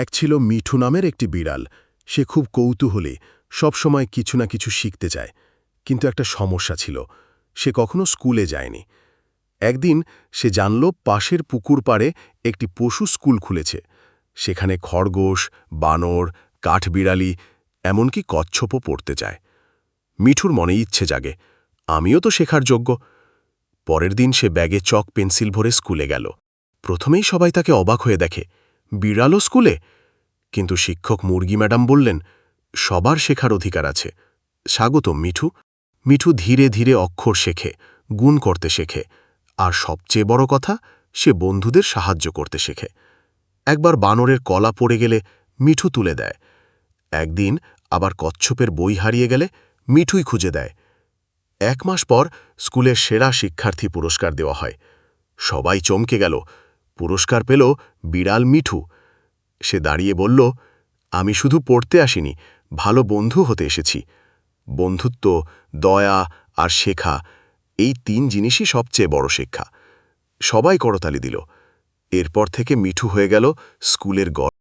এক ছিল মিঠু নামের একটি বিড়াল। সে খুব কৌতূহলী সবসময় কিছু না কিছু শিখতে চায়। কিন্তু একটা সমস্যা ছিল, সে কখনো স্কুলে যায়নি। একদিন সে জানল পাশের পুকুর পাড়ে একটি পশু স্কুল খুলেছে। সেখানে খরগোশ, বানর, কাঠবিড়ালি, এমনকি কচ্ছপও পড়তে চায়। মিঠুর মনে ইচ্ছে জাগে, আমিও তো শেখার যোগ্য। পরের দিন সে ব্যাগে চক পেন্সিল ভরে স্কুলে গেল। প্রথমেই সবাই তাকে অবাক হয়ে দেখে বিড়ালও স্কুলে? কিন্তু শিক্ষক মুরগি ম্যাডাম বললেন, সবার শেখার অধিকার আছে। স্বাগত মিঠু। মিঠু ধীরে ধীরে অক্ষর শেখে, গুণ করতে শেখে। আর সবচেয়ে বড় কথা, সে বন্ধুদের সাহায্য করতে শেখে। একবার বানরের কলা পড়ে গেলে মিঠু তুলে দেয়। একদিন আবার কচ্ছপের বই হারিয়ে গেলে মিঠুই খুঁজে দেয়। এক মাস পর স্কুলের সেরা শিক্ষার্থী পুরস্কার দেওয়া হয়। সবাই চমকে গেল। পুরস্কার পেল বিড়াল মিঠু। সে দাঁড়িয়ে বলল, আমি শুধু পড়তে আসিনি, ভালো বন্ধু হতে এসেছি। বন্ধুত্ব, দয়া আর শেখা, এই তিন জিনিসই সবচেয়ে বড় শিক্ষা। সবাই করতালি দিল। এরপর থেকে মিঠু হয়ে গেল স্কুলের গড়